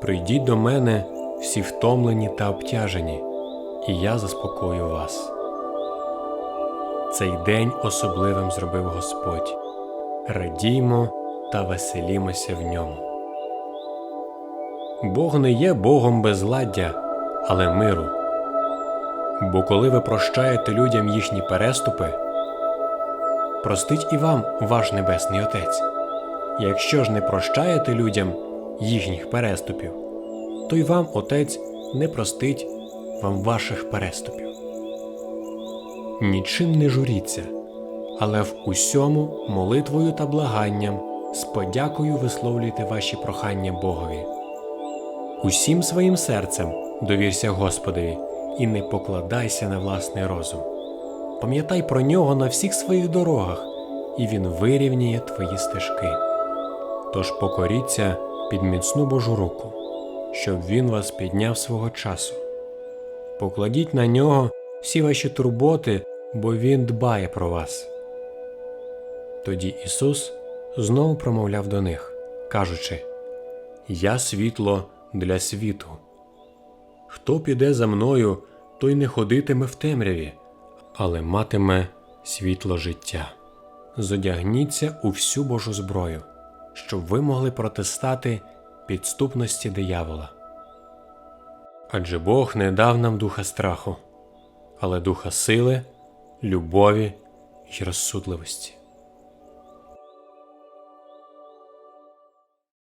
Прийдіть до мене всі втомлені та обтяжені, і я заспокою вас. Цей день особливим зробив Господь. Радіймо та веселімося в ньому. Бог не є Богом безладдя, але миру. Бо коли ви прощаєте людям їхні переступи, простить і вам ваш Небесний Отець. Якщо ж не прощаєте людям їхніх переступів, то й вам Отець не простить вам ваших переступів. Нічим не журіться, але в усьому молитвою та благанням з подякою висловлюйте ваші прохання Богові. Усім своїм серцем довірся Господові і не покладайся на власний розум. Пам'ятай про нього на всіх своїх дорогах, і він вирівняє твої стежки. Тож покоріться під міцну Божу руку, щоб він вас підняв свого часу. Покладіть на нього всі ваші турботи, бо Він дбає про вас. Тоді Ісус знову промовляв до них, кажучи: Я світло для світу. Хто піде за мною, той не ходитиме в темряві, але матиме світло життя. Зодягніться у всю Божу зброю, щоб ви могли протистати підступності диявола. Адже Бог не дав нам духа страху, але духа сили, любові й розсудливості.